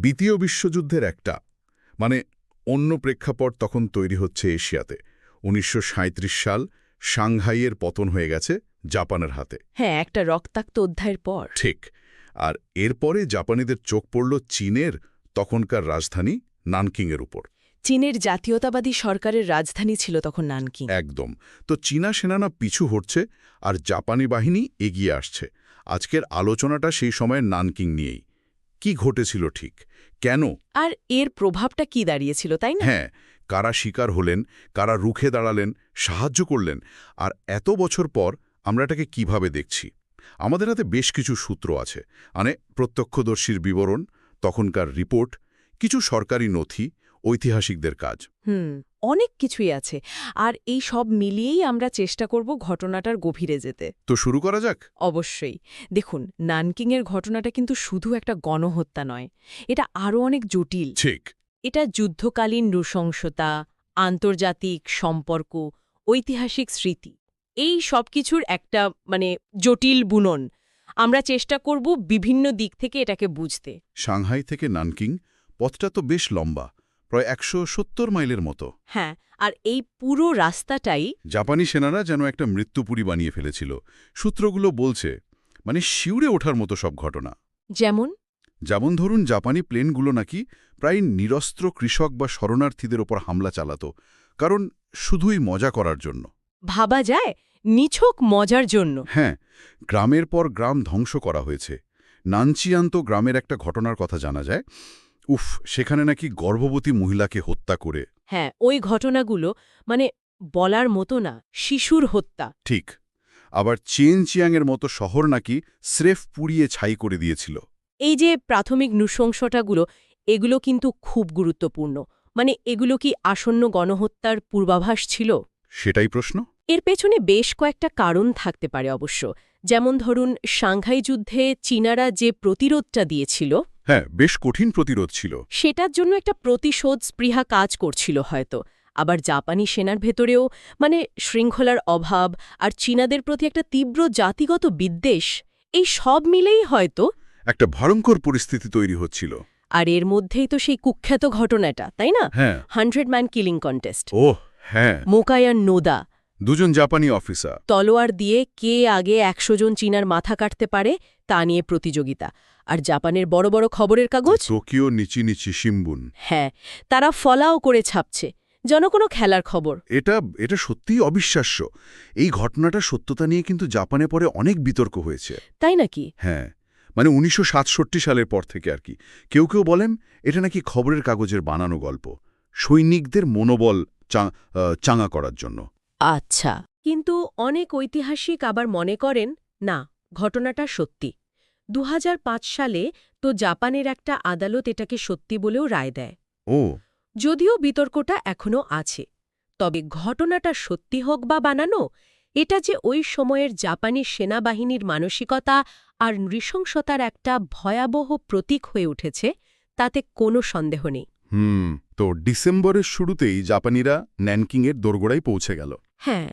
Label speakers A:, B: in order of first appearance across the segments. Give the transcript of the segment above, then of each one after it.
A: দ্বিতীয় বিশ্বযুদ্ধের একটা। মানে অন্য প্রেক্ষাপট তখন তৈরি হচ্ছে এশিয়াতে। উনিশশো সাঁইত্রিশ সাল সাংহাইয়ের পতন হয়ে গেছে জাপানের হাতে।
B: হ্যাঁ একটা রক্তাক্ত অধ্যায়ের পর।
A: ঠিক। আর এরপরে জাপানিদের চোখ পড়ল চীনের তখনকার রাজধানী নানকিংয়ের উপর।
B: চীনের জাতীয়তাবাদী সরকারের রাজধানী ছিল তখন নানকিং।
A: একদম। তো চীনা সেনানা পিছু হটছে আর জাপানি বাহিনী এগিয়ে আসছে। আজকের আলোচনাটা সেই সময়ের নানকিং নিয়েই। কি ঘটেছিল ঠিক? কেন?
B: আর এর প্রভাবটা কি দাঁড়িয়েছিল তাই না?
A: হ্যাঁ কারা শিকার হলেন কারা রুখে দাঁড়ালেন সাহায্য করলেন আর এত বছর পর আমরা এটাকে কীভাবে দেখছি? আমাদের হাতে বেশ কিছু সূত্র আছে। মানে প্রত্যক্ষদর্শীর বিবরণ তখনকার রিপোর্ট কিছু সরকারি নথি ঐতিহাসিকদের কাজ।
B: হুম। অনেক কিছুই আছে। আর এই সব মিলিয়েই আমরা চেষ্টা করব ঘটনাটার গভীরে যেতে।
A: তো শুরু করা যাক?
B: অবশ্যই। দেখুন নানকিংয়ের ঘটনাটা কিন্তু শুধু একটা গণহত্যা নয়। এটা আরও অনেক জটিল।
A: ঠিক।
B: এটা যুদ্ধকালীন নৃশংসতা আন্তর্জাতিক সম্পর্ক ঐতিহাসিক স্মৃতি। এই সব কিছুর একটা মানে জটিল বুনন। আমরা চেষ্টা করব বিভিন্ন দিক থেকে এটাকে বুঝতে।
A: সাংহাই থেকে নানকিং পথটা তো বেশ লম্বা। প্রায় একশো সত্তর মাইলের মতো।
B: হ্যাঁ আর এই পুরো রাস্তাটাই
A: জাপানি সেনারা যেন একটা মৃত্যুপুরী বানিয়ে ফেলেছিল। সূত্রগুলো বলছে মানে শিউরে ওঠার মতো সব ঘটনা।
B: যেমন?
A: যেমন ধরুন জাপানি প্লেনগুলো নাকি প্রায় নিরস্ত্র কৃষক বা শরণার্থীদের ওপর হামলা চালাত কারণ শুধুই মজা করার জন্য।
B: ভাবা যায় নিছক মজার জন্য।
A: হ্যাঁ গ্রামের পর গ্রাম ধ্বংস করা হয়েছে। নানচিয়ান্ত গ্রামের একটা ঘটনার কথা জানা যায়। উফ সেখানে নাকি গর্ভবতী মহিলাকে হত্যা করে।
B: হ্যাঁ ওই ঘটনাগুলো মানে বলার মতো না শিশুর হত্যা।
A: ঠিক আবার চেন চিয়াংয়ের মতো শহর নাকি স্রেফ পুড়িয়ে ছাই করে দিয়েছিল।
B: এই যে প্রাথমিক নৃশংসটাগুলো এগুলো কিন্তু খুব গুরুত্বপূর্ণ। মানে এগুলো কি আসন্ন গণহত্যার পূর্বাভাস ছিল?
A: সেটাই প্রশ্ন।
B: এর পেছনে বেশ কয়েকটা কারণ থাকতে পারে অবশ্য। যেমন ধরুন সাংঘাই যুদ্ধে চীনারা যে প্রতিরোধটা দিয়েছিল
A: হ্যাঁ বেশ কঠিন প্রতিরোধ ছিল।
B: সেটার জন্য একটা প্রতিশোধ স্পৃহা কাজ করছিল হয়তো। আবার জাপানি সেনার ভেতরেও মানে শৃঙ্খলার অভাব আর চীনাদের প্রতি একটা তীব্র জাতিগত বিদ্বেষ এই সব মিলেই হয়তো
A: একটা ভয়ঙ্কর পরিস্থিতি তৈরি হচ্ছিল।
B: আর এর মধ্যেই তো সেই কুখ্যাত ঘটনাটা তাই না?
A: হ্যাঁ।
B: Hundred man killing contest.
A: ওহ হ্যাঁ।
B: মোকায়ান নোদা।
A: দুজন জাপানি অফিসার।
B: তলোয়ার দিয়ে কে আগে একশো জন চীনার মাথা কাটতে পারে তা নিয়ে প্রতিযোগিতা। আর জাপানের বড় বড় খবরের কাগজ?
A: টোকিও নিচি নিচি শিম্বুন
B: হ্যাঁ তারা ফলাও করে ছাপছে। যেন কোনো খেলার খবর।
A: এটা এটা সত্যিই অবিশ্বাস্য। এই ঘটনাটা সত্যতা নিয়ে কিন্তু জাপানে পরে অনেক বিতর্ক হয়েছে।
B: তাই নাকি?
A: হ্যাঁ মানে উনিশশো সাতষট্টি সালের পর থেকে আর কি। কেউ কেউ বলেন এটা নাকি খবরের কাগজের বানানো গল্প। সৈনিকদের মনোবল চাঙা করার জন্য।
B: আচ্ছা কিন্তু অনেক ঐতিহাসিক আবার মনে করেন না ঘটনাটা সত্যি। দু হাজার পাঁচ সালে তো জাপানের একটা আদালত এটাকে সত্যি বলেও রায় দেয়।
A: ও।
B: যদিও বিতর্কটা এখনও আছে তবে ঘটনাটা সত্যি হোক বা বানানো এটা যে ওই সময়ের জাপানি সেনাবাহিনীর মানসিকতা আর নৃশংসতার একটা ভয়াবহ প্রতীক হয়ে উঠেছে তাতে কোনো সন্দেহ নেই।
A: হুম তো ডিসেম্বরের শুরুতেই জাপানিরা ন্যানকিংয়ের দোরগোড়ায় পৌঁছে গেল।
B: হ্যাঁ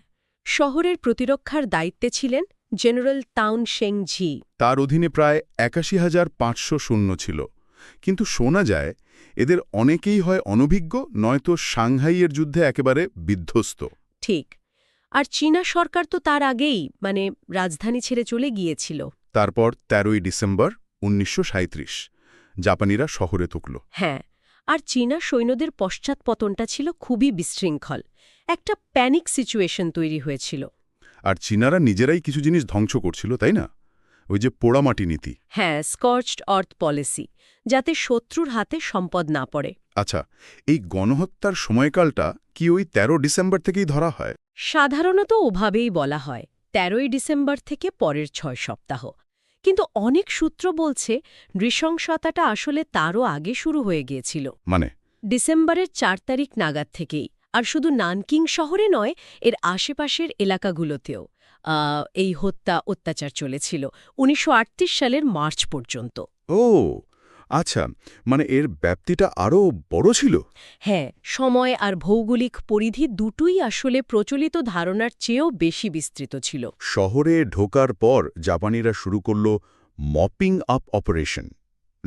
B: শহরের প্রতিরক্ষার দায়িত্বে ছিলেন জেনারেল তাউন শেং ঝি
A: তার অধীনে প্রায় একাশি হাজার পাঁচশো শূন্য ছিল। কিন্তু শোনা যায় এদের অনেকেই হয় অনভিজ্ঞ নয়তো সাংহাইয়ের যুদ্ধে একেবারে বিধ্বস্ত।
B: ঠিক। আর চীনা সরকার তো তার আগেই মানে রাজধানী ছেড়ে চলে গিয়েছিল।
A: তারপর তেরোই ডিসেম্বর উনিশশো জাপানিরা শহরে তুকল
B: হ্যাঁ আর চীনা সৈন্যদের পশ্চাৎপতনটা ছিল খুবই বিশৃঙ্খল। একটা প্যানিক সিচুয়েশন তৈরি হয়েছিল।
A: আর চীনারা নিজেরাই কিছু জিনিস ধ্বংস করছিল তাই না? ওই যে পোড়ামাটি নীতি।
B: হ্যাঁ স্কর্চড অর্থ পলিসি যাতে শত্রুর হাতে সম্পদ না পড়ে।
A: আচ্ছা এই গণহত্যার সময়কালটা কি ওই ১৩ ডিসেম্বর থেকেই ধরা হয়?
B: সাধারণত ওভাবেই বলা হয় তেরোই ডিসেম্বর থেকে পরের ছয় সপ্তাহ। কিন্তু অনেক সূত্র বলছে নৃশংসতাটা আসলে তারও আগে শুরু হয়ে গিয়েছিল।
A: মানে?
B: ডিসেম্বরের চার তারিখ নাগাদ থেকেই। আর শুধু নানকিং শহরে নয় এর আশেপাশের এলাকাগুলোতেও এই হত্যা অত্যাচার চলেছিল উনিশশো আটত্রিশ সালের মার্চ পর্যন্ত।
A: ও আচ্ছা মানে এর ব্যাপ্তিটা আরও বড় ছিল?
B: হ্যাঁ সময় আর ভৌগোলিক পরিধি দুটোই আসলে প্রচলিত ধারণার চেয়েও বেশি বিস্তৃত ছিল।
A: শহরে ঢোকার পর জাপানিরা শুরু করল মপিং আপ অপারেশন।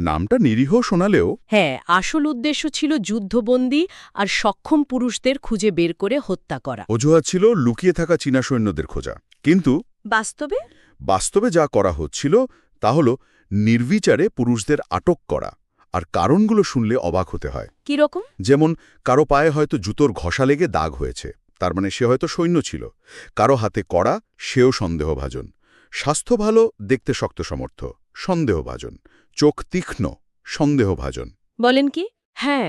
A: নামটা নিরীহ শোনালেও
B: হ্যাঁ আসল উদ্দেশ্য ছিল যুদ্ধবন্দী আর সক্ষম পুরুষদের খুঁজে বের করে হত্যা করা।
A: অজুহাত ছিল লুকিয়ে থাকা চীনা সৈন্যদের খোঁজা। কিন্তু
B: বাস্তবে?
A: বাস্তবে যা করা হচ্ছিল তা হল নির্বিচারে পুরুষদের আটক করা আর কারণগুলো শুনলে অবাক হতে হয়।
B: কীরকম
A: যেমন কারও পায়ে হয়তো জুতোর ঘষা লেগে দাগ হয়েছে তার মানে সে হয়তো সৈন্য ছিল। কারও হাতে কড়া সেও সন্দেহভাজন। স্বাস্থ্য ভালো দেখতে শক্ত সমর্থ সন্দেহভাজন। চোখ তীক্ষ্ণ সন্দেহভাজন।
B: বলেন কি? হ্যাঁ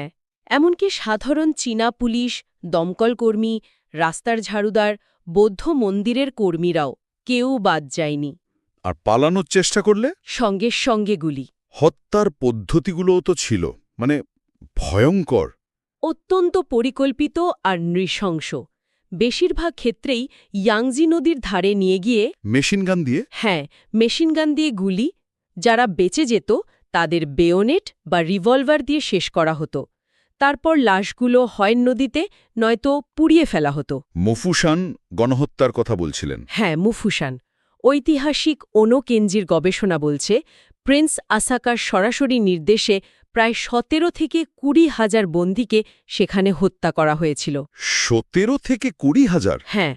B: এমনকি সাধারণ চীনা পুলিশ দমকল কর্মী রাস্তার ঝাড়ুদার বৌদ্ধ মন্দিরের কর্মীরাও কেউ বাদ যায়নি।
A: আর পালানোর চেষ্টা করলে?
B: সঙ্গে সঙ্গে গুলি।
A: হত্যার পদ্ধতিগুলোও তো ছিল মানে ভয়ঙ্কর।
B: অত্যন্ত পরিকল্পিত আর নৃশংস। বেশিরভাগ ক্ষেত্রেই ইয়াংজি নদীর ধারে নিয়ে গিয়ে
A: মেশিনগান দিয়ে?
B: হ্যাঁ মেশিনগান দিয়ে গুলি যারা বেঁচে যেত তাদের বেয়োনেট বা রিভলভার দিয়ে শেষ করা হতো। তারপর লাশগুলো হয় নদীতে নয়তো পুড়িয়ে ফেলা হতো।
A: মফুসান গণহত্যার কথা বলছিলেন।
B: হ্যাঁ মুফুসান। ঐতিহাসিক ওনো কেঞ্জির গবেষণা বলছে প্রিন্স আসাকার সরাসরি নির্দেশে প্রায় সতেরো থেকে কুড়ি হাজার বন্দীকে সেখানে হত্যা করা হয়েছিল।
A: সতেরো থেকে কুড়ি হাজার?
B: হ্যাঁ।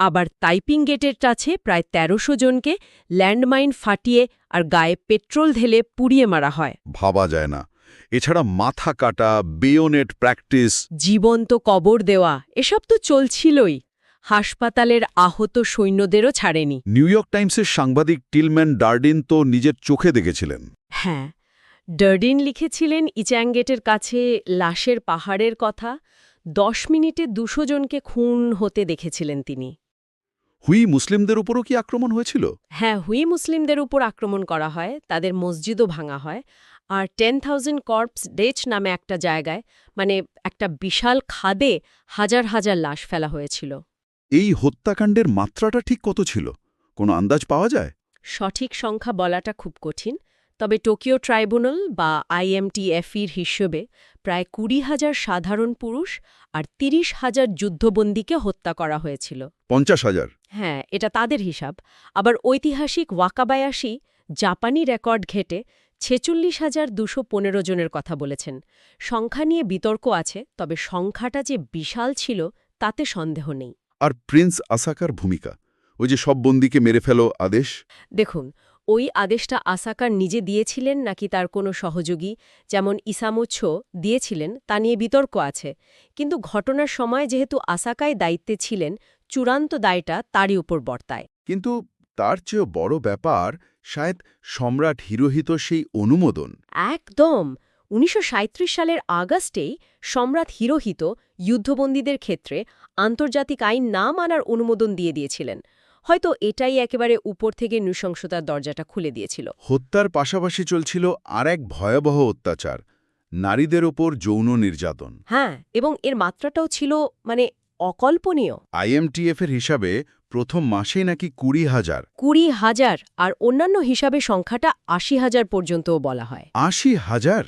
B: আবার তাইপিং গেটের কাছে প্রায় তেরোশো জনকে ল্যান্ডমাইন ফাটিয়ে আর গায়ে পেট্রোল ঢেলে পুড়িয়ে মারা হয়।
A: ভাবা যায় না। এছাড়া মাথা কাটা বেয়োনেট প্র্যাকটিস।
B: জীবন্ত কবর দেওয়া এসব তো চলছিলই। হাসপাতালের আহত সৈন্যদেরও ছাড়েনি।
A: নিউ ইয়র্ক টাইমসের সাংবাদিক টিলম্যান ডার্ডিন তো নিজের চোখে দেখেছিলেন।
B: হ্যাঁ ডার্ডিন লিখেছিলেন ইচ্যাঙ্গেটের কাছে লাশের পাহাড়ের কথা। দশ মিনিটে দুশো জনকে খুন হতে দেখেছিলেন তিনি।
A: হুই মুসলিমদের উপরও কি আক্রমণ হয়েছিল?
B: হ্যাঁ হুই মুসলিমদের উপর আক্রমণ করা হয় তাদের মসজিদও ভাঙা হয়। আর টেন থাউজেন্ড কর্পস ডেচ নামে একটা জায়গায় মানে একটা বিশাল খাদে হাজার হাজার লাশ ফেলা হয়েছিল।
A: এই হত্যাকাণ্ডের মাত্রাটা ঠিক কত ছিল? কোনো আন্দাজ পাওয়া যায়?
B: সঠিক সংখ্যা বলাটা খুব কঠিন তবে টোকিও ট্রাইব্যুনাল বা আইএমটিএফির হিসেবে প্রায় কুড়ি হাজার সাধারণ পুরুষ আর তিরিশ হাজার যুদ্ধবন্দীকে হত্যা করা হয়েছিল।
A: পঞ্চাশ হাজার?
B: হ্যাঁ এটা তাদের হিসাব। আবার ঐতিহাসিক ওয়াকাবায়াসি জাপানি রেকর্ড ঘেটে ছেচল্লিশ হাজার দুশো পনেরো জনের কথা বলেছেন। সংখ্যা নিয়ে বিতর্ক আছে তবে সংখ্যাটা যে বিশাল ছিল তাতে সন্দেহ নেই।
A: আর প্রিন্স আসাকার ভূমিকা? ওই যে সব বন্দিকে মেরে ফেলো আদেশ?
B: দেখুন ওই আদেশটা আসাকার নিজে দিয়েছিলেন নাকি তার কোনো সহযোগী? যেমন ইসামুচ্ছো দিয়েছিলেন তা নিয়ে বিতর্ক আছে। কিন্তু ঘটনার সময় যেহেতু আসাকায় দায়িত্বে ছিলেন চূড়ান্ত দায়টা তারই উপর বর্তায়।
A: কিন্তু তার চেয়েও বড় ব্যাপার শায়দ সম্রাট হিরোহিত সেই অনুমোদন।
B: একদম! উনিশশো সাঁইত্রিশ সালের আগস্টেই সম্রাট হিরোহিত যুদ্ধবন্দীদের ক্ষেত্রে আন্তর্জাতিক আইন না মানার অনুমোদন দিয়ে দিয়েছিলেন। হয়তো এটাই একেবারে উপর থেকে নৃশংসতার দরজাটা খুলে দিয়েছিল।
A: হত্যার পাশাপাশি চলছিল আর এক ভয়াবহ অত্যাচার নারীদের ওপর যৌন নির্যাতন।
B: হ্যাঁ এবং এর মাত্রাটাও ছিল মানে অকল্পনীয়।
A: আইএমটিএফের হিসাবে প্রথম মাসে নাকি কুড়ি হাজার।
B: কুড়ি হাজার আর অন্যান্য হিসাবে সংখ্যাটা আশি হাজার পর্যন্তও বলা হয়।
A: আশি হাজার?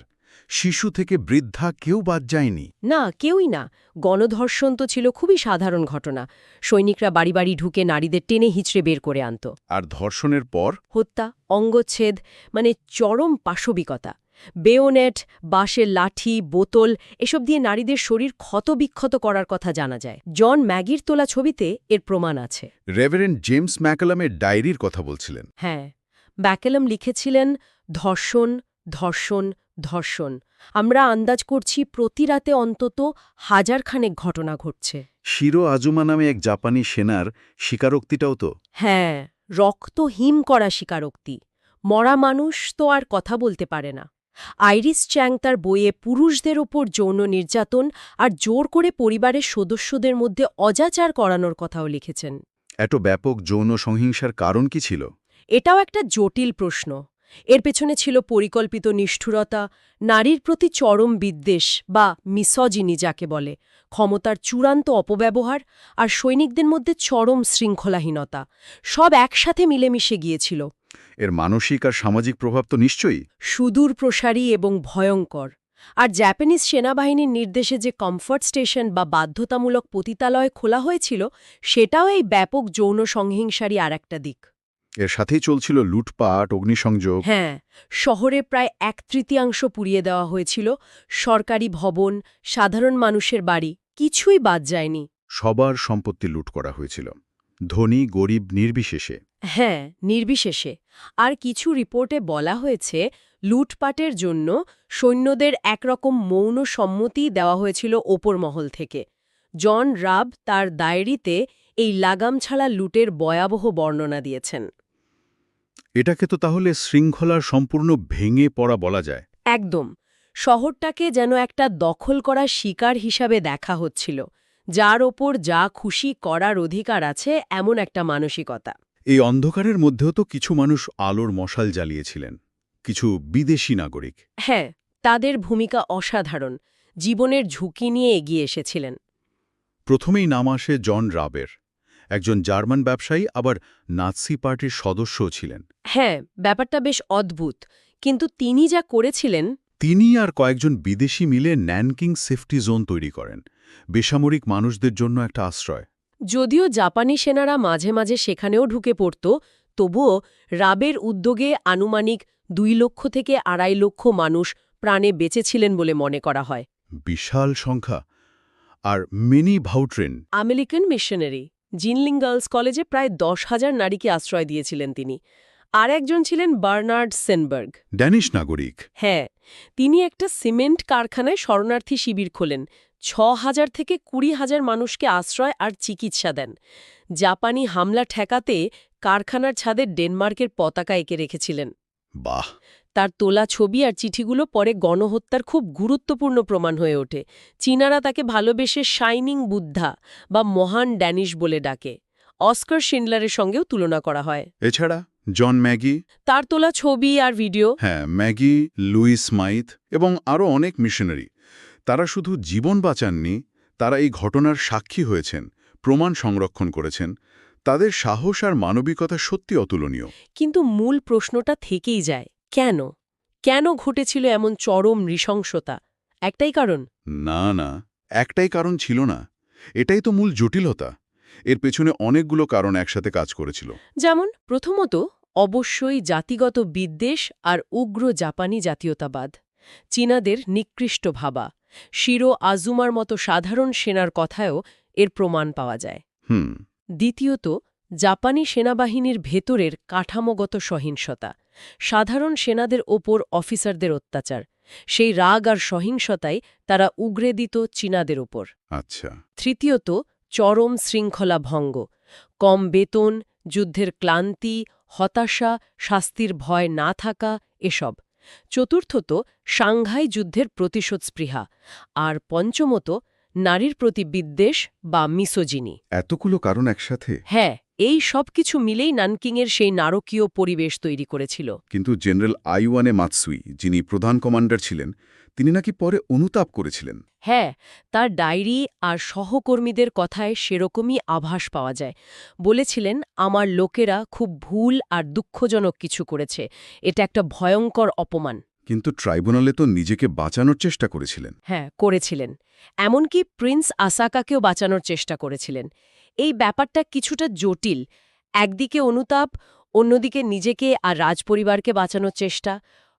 A: শিশু থেকে বৃদ্ধা কেউ বাদ যায়নি।
B: না কেউই না। গণধর্ষণ তো ছিল খুবই সাধারণ ঘটনা। সৈনিকরা বাড়ি বাড়ি ঢুকে নারীদের টেনে হিচড়ে বের করে আনত।
A: আর ধর্ষণের পর?
B: হত্যা অঙ্গচ্ছেদ মানে চরম পাশবিকতা। বেওনেট বাঁশের লাঠি বোতল এসব দিয়ে নারীদের শরীর ক্ষতবিক্ষত করার কথা জানা যায়। জন ম্যাগির তোলা ছবিতে এর প্রমাণ আছে।
A: রেভারেন্ড জেমস ম্যাকালামের ডায়েরির কথা বলছিলেন।
B: হ্যাঁ। ব্যাকেলম লিখেছিলেন ধর্ষণ ধর্ষণ ধর্ষণ। আমরা আন্দাজ করছি প্রতি রাতে অন্তত হাজারখানেক ঘটনা ঘটছে।
A: শিরো আজুমা নামে এক জাপানি সেনার স্বীকারোক্তিটাও তো?
B: হ্যাঁ রক্ত হিম করা স্বীকারোক্তি। মরা মানুষ তো আর কথা বলতে পারে না। আইরিস চ্যাং তার বইয়ে পুরুষদের ওপর যৌন নির্যাতন আর জোর করে পরিবারের সদস্যদের মধ্যে অজাচার করানোর কথাও লিখেছেন।
A: এত ব্যাপক যৌন সহিংসার কারণ কি ছিল?
B: এটাও একটা জটিল প্রশ্ন। এর পেছনে ছিল পরিকল্পিত নিষ্ঠুরতা নারীর প্রতি চরম বিদ্বেষ বা মিসজিনি যাকে বলে ক্ষমতার চূড়ান্ত অপব্যবহার আর সৈনিকদের মধ্যে চরম শৃঙ্খলাহীনতা। সব একসাথে মিলেমিশে গিয়েছিল।
A: এর মানসিক আর সামাজিক প্রভাব তো নিশ্চয়ই।
B: সুদূর প্রসারী এবং ভয়ঙ্কর। আর জাপানিজ সেনাবাহিনীর নির্দেশে যে কমফর্ট স্টেশন বা বাধ্যতামূলক পতিতালয় খোলা হয়েছিল সেটাও এই ব্যাপক যৌন সংহিংসারই আর একটা দিক।
A: এর সাথেই চলছিল লুটপাট অগ্নিসংযোগ।
B: হ্যাঁ শহরে প্রায় এক তৃতীয়াংশ পুড়িয়ে দেওয়া হয়েছিল সরকারি ভবন সাধারণ মানুষের বাড়ি কিছুই বাদ যায়নি।
A: সবার সম্পত্তি লুট করা হয়েছিল। ধনী গরিব নির্বিশেষে।
B: হ্যাঁ নির্বিশেষে। আর কিছু রিপোর্টে বলা হয়েছে লুটপাটের জন্য সৈন্যদের একরকম মৌন সম্মতি দেওয়া হয়েছিল ওপর মহল থেকে। জন রাব তার ডায়েরিতে এই লাগাম ছাড়া লুটের ভয়াবহ বর্ণনা দিয়েছেন।
A: এটাকে তো তাহলে শৃঙ্খলার সম্পূর্ণ ভেঙে পড়া বলা যায়।
B: একদম। শহরটাকে যেন একটা দখল করা শিকার হিসাবে দেখা হচ্ছিল যার ওপর যা খুশি করার অধিকার আছে এমন একটা মানসিকতা।
A: এই অন্ধকারের মধ্যেও তো কিছু মানুষ আলোর মশাল জ্বালিয়েছিলেন কিছু বিদেশি নাগরিক।
B: হ্যাঁ তাদের ভূমিকা অসাধারণ জীবনের ঝুঁকি নিয়ে এগিয়ে এসেছিলেন।
A: প্রথমেই নাম আসে জন রাবের। একজন জার্মান ব্যবসায়ী আবার নাৎসি পার্টির সদস্যও ছিলেন।
B: হ্যাঁ ব্যাপারটা বেশ অদ্ভুত। কিন্তু তিনি যা করেছিলেন
A: তিনি আর কয়েকজন বিদেশি মিলে ন্যানকিং সেফটি জোন তৈরি করেন। বেসামরিক মানুষদের জন্য একটা আশ্রয়।
B: যদিও জাপানি সেনারা মাঝে মাঝে সেখানেও ঢুকে পড়ত তবুও রাবের উদ্যোগে আনুমানিক দুই লক্ষ থেকে আড়াই লক্ষ মানুষ প্রাণে বেঁচেছিলেন বলে মনে করা হয়।
A: বিশাল সংখ্যা। আর Minnie Vautrin
B: American missionary. Ginling girls কলেজে প্রায় দশ হাজার নারীকে আশ্রয় দিয়েছিলেন তিনি। আর একজন ছিলেন বার্নার্ড সেনবার্গ।
A: ড্যানিশ নাগরিক।
B: হ্যাঁ তিনি একটা সিমেন্ট কারখানায় শরণার্থী শিবির খোলেন। ছ হাজার থেকে কুড়ি হাজার মানুষকে আশ্রয় আর চিকিৎসা দেন। জাপানি হামলা ঠেকাতে কারখানার ছাদে ডেনমার্কের পতাকা এঁকে রেখেছিলেন।
A: বাহ!
B: তার তোলা ছবি আর চিঠিগুলো পরে গণহত্যার খুব গুরুত্বপূর্ণ প্রমাণ হয়ে ওঠে। চীনারা তাকে ভালোবেসে শাইনিং বুদ্ধা বা মহান ড্যানিশ বলে ডাকে। অস্কার শিন্ডলারের সঙ্গেও তুলনা করা হয়।
A: এছাড়া জন ম্যাগি
B: তার তোলা ছবি আর ভিডিও
A: হ্যাঁ ম্যাগি লুইস মাইথ এবং আরও অনেক মিশনারি। তারা শুধু জীবন বাঁচাননি তারা এই ঘটনার সাক্ষী হয়েছেন প্রমাণ সংরক্ষণ করেছেন। তাদের সাহস আর মানবিকতা সত্যি অতুলনীয়।
B: কিন্তু মূল প্রশ্নটা থেকেই যায় কেন? কেন ঘটেছিল এমন চরম নৃশংসতা? একটাই কারণ।
A: না না একটাই কারণ ছিল না। এটাই তো মূল জটিলতা। এর পেছনে অনেকগুলো কারণ একসাথে কাজ করেছিল।
B: যেমন প্রথমত অবশ্যই জাতিগত বিদ্বেষ আর উগ্র জাপানি জাতীয়তাবাদ। চীনাদের নিকৃষ্ট ভাবা। শিরো আজুমার মতো সাধারণ সেনার কথায়ও এর প্রমাণ পাওয়া যায়।
A: হুম।
B: দ্বিতীয়ত জাপানি সেনাবাহিনীর ভেতরের কাঠামোগত সহিংসতা। সাধারণ সেনাদের ওপর অফিসারদের অত্যাচার। সেই রাগ আর সহিংসতাই তারা উগরে দিত চীনাদের ওপর।
A: আচ্ছা।
B: তৃতীয়ত চরম শৃঙ্খলা ভঙ্গ। কম বেতন যুদ্ধের ক্লান্তি হতাশা শাস্তির ভয় না থাকা এসব। চতুর্থত সাংঘাই যুদ্ধের প্রতিশোধ স্পৃহা। আর পঞ্চমত নারীর প্রতি বিদ্বেষ বা মিসোজিনি।
A: এতগুলো কারণ একসাথে?
B: হ্যাঁ এই সব কিছু মিলেই নানকিংয়ের সেই নারকীয় পরিবেশ তৈরি করেছিল।
A: কিন্তু জেনারেল আইওয়ানে মাতসুই যিনি প্রধান কমান্ডার ছিলেন তিনি নাকি পরে অনুতাপ করেছিলেন।
B: হ্যাঁ তার ডায়েরি আর সহকর্মীদের কথায় সেরকমই আভাস পাওয়া যায়। বলেছিলেন আমার লোকেরা খুব ভুল আর দুঃখজনক কিছু করেছে। এটা একটা ভয়ঙ্কর অপমান।
A: কিন্তু ট্রাইব্যুনালে তো নিজেকে বাঁচানোর চেষ্টা করেছিলেন।
B: হ্যাঁ করেছিলেন। এমনকি প্রিন্স আসাকাকেও বাঁচানোর চেষ্টা করেছিলেন। এই ব্যাপারটা কিছুটা জটিল। একদিকে অনুতাপ অন্যদিকে নিজেকে আর রাজপরিবারকে বাঁচানোর চেষ্টা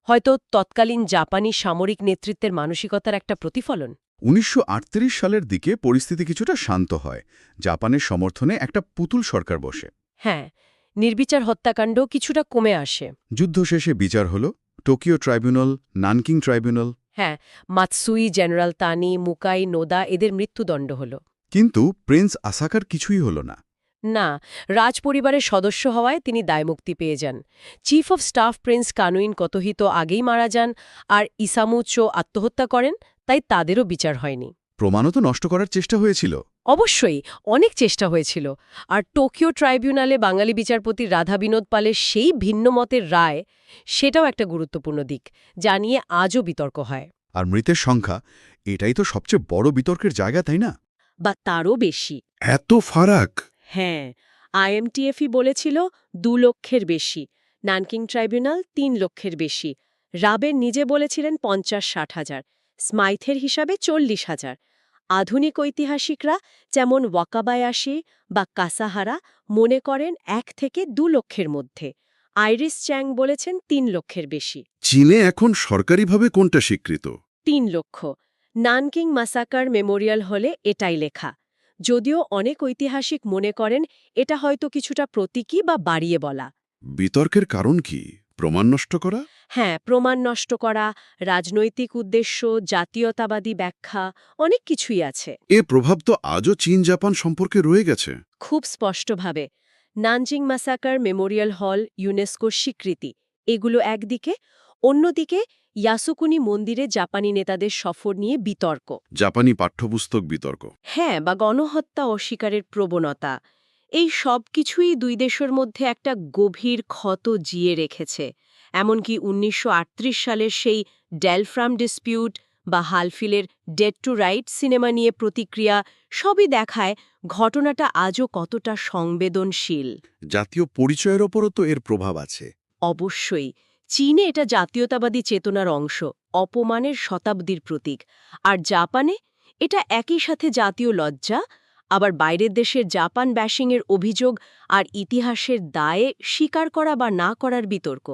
B: হয়তো তৎকালীন জাপানি সামরিক নেতৃত্বের মানসিকতার একটা প্রতিফলন।
A: উনিশশো আটত্রিশ সালের দিকে পরিস্থিতি কিছুটা শান্ত হয়। জাপানের সমর্থনে একটা পুতুল সরকার বসে।
B: হ্যাঁ নির্বিচার হত্যাকাণ্ড কিছুটা কমে আসে।
A: যুদ্ধ শেষে বিচার হল। Tokyo tribunal Nanking tribunal.
B: হ্যাঁ মাতসুই জেনারেল তানি মুকাই নোদা এদের মৃত্যুদণ্ড হল।
A: কিন্তু প্রিন্স আসাকার কিছুই হল না।
B: না রাজপরিবারের সদস্য হওয়ায় তিনি দায়মুক্তি পেয়ে যান। Chief of staff prince Kanin Kotohito আগেই মারা যান আর ইসামুচো আত্মহত্যা করেন তাই তাদেরও বিচার হয়নি।
A: প্রমাণও তো নষ্ট করার চেষ্টা হয়েছিল।
B: অবশ্যই অনেক চেষ্টা হয়েছিল। আর টোকিও ট্রাইব্যুনালে বাঙালি বিচারপতি রাধা বিনোদ পালের সেই ভিন্ন মতের রায় সেটাও একটা গুরুত্বপূর্ণ দিক যা নিয়ে আজও বিতর্ক হয়।
A: আর মৃতের সংখ্যা এটাই তো সবচেয়ে বড় বিতর্কের জায়গা তাই না?
B: বা তারও বেশি।
A: এত ফারাক?
B: হ্যাঁ আইএমটিএফই বলেছিল দু লক্ষের বেশি নানকিং ট্রাইব্যুনাল তিন লক্ষের বেশি রাবের নিজে বলেছিলেন পঞ্চাশ ষাট হাজার স্মাইথের হিসাবে চল্লিশ হাজার। আধুনিক ঐতিহাসিকরা যেমন ওয়াকাবায়াসি বা কাসাহারা মনে করেন এক থেকে দু লক্ষের মধ্যে আইরিস চ্যাং বলেছেন তিন লক্ষের বেশি।
A: চীনে এখন সরকারিভাবে কোনটা স্বীকৃত?
B: তিন লক্ষ নানকিং মাসাকার মেমোরিয়াল হলে এটাই লেখা। যদিও অনেক ঐতিহাসিক মনে করেন এটা হয়তো কিছুটা প্রতীকী বা বাড়িয়ে বলা।
A: বিতর্কের কারণ কি? প্রমাণ নষ্ট করা?
B: হ্যাঁ প্রমাণ নষ্ট করা রাজনৈতিক উদ্দেশ্য জাতীয়তাবাদী ব্যাখ্যা অনেক কিছুই আছে।
A: এ প্রভাব তো আজও চীন জাপান সম্পর্কে রয়ে গেছে।
B: খুব স্পষ্টভাবে। নানজিং মাসাকার মেমোরিয়াল হল ইউনেস্কোর স্বীকৃতি। এগুলো একদিকে অন্যদিকে ইয়াসুকুনি মন্দিরে জাপানি নেতাদের সফর নিয়ে বিতর্ক।
A: জাপানি পাঠ্যপুস্তক বিতর্ক।
B: হ্যাঁ বা গণহত্যা অস্বীকারের প্রবণতা। এই সব কিছুই দুই দেশের মধ্যে একটা গভীর ক্ষত জিয়ে রেখেছে। এমনকি উনিশশো আটত্রিশ সালের সেই ডেলফ্রাম ডিসপিউট বা হালফিলের ডেড টু রাইট সিনেমা নিয়ে প্রতিক্রিয়া সবই দেখায় ঘটনাটা আজও কতটা সংবেদনশীল।
A: জাতীয় পরিচয়ের ওপরও তো এর প্রভাব আছে।
B: অবশ্যই। চীনে এটা জাতীয়তাবাদী চেতনার অংশ, অপমানের শতাব্দীর প্রতীক। আর জাপানে এটা একই সাথে জাতীয় লজ্জা, আবার বাইরের দেশের জাপান ব্যাশিংয়ের অভিযোগ আর ইতিহাসের দায়ে স্বীকার করা বা না করার বিতর্ক।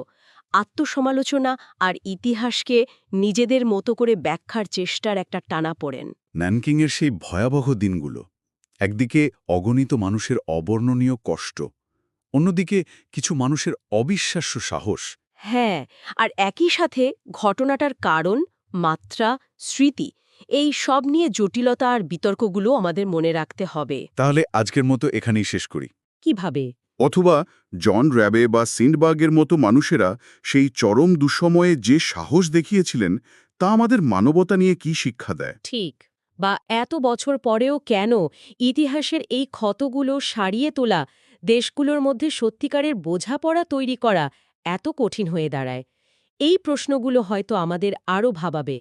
B: আত্মসমালোচনা আর ইতিহাসকে নিজেদের মতো করে ব্যাখ্যার চেষ্টার একটা টানা পড়েন।
A: ন্যানকিংয়ের সেই ভয়াবহ দিনগুলো, একদিকে অগণিত মানুষের অবর্ণনীয় কষ্ট, অন্যদিকে কিছু মানুষের অবিশ্বাস্য সাহস
B: হ্যাঁ আর একই সাথে ঘটনাটার কারণ মাত্রা স্মৃতি এই সব নিয়ে জটিলতা আর বিতর্কগুলো আমাদের মনে রাখতে হবে।
A: তাহলে আজকের মতো এখানেই শেষ করি।
B: কীভাবে?
A: অথবা জন র্যাবে বা সিন্ডবার্গের মতো মানুষেরা সেই চরম দুঃসময়ে যে সাহস দেখিয়েছিলেন তা আমাদের মানবতা নিয়ে কি শিক্ষা দেয়?
B: ঠিক বা এত বছর পরেও কেন ইতিহাসের এই ক্ষতগুলো সারিয়ে তোলা দেশগুলোর মধ্যে সত্যিকারের বোঝাপড়া তৈরি করা এত কঠিন হয়ে দাঁড়ায়। এই প্রশ্নগুলো হয়তো আমাদের আরও ভাবাবে।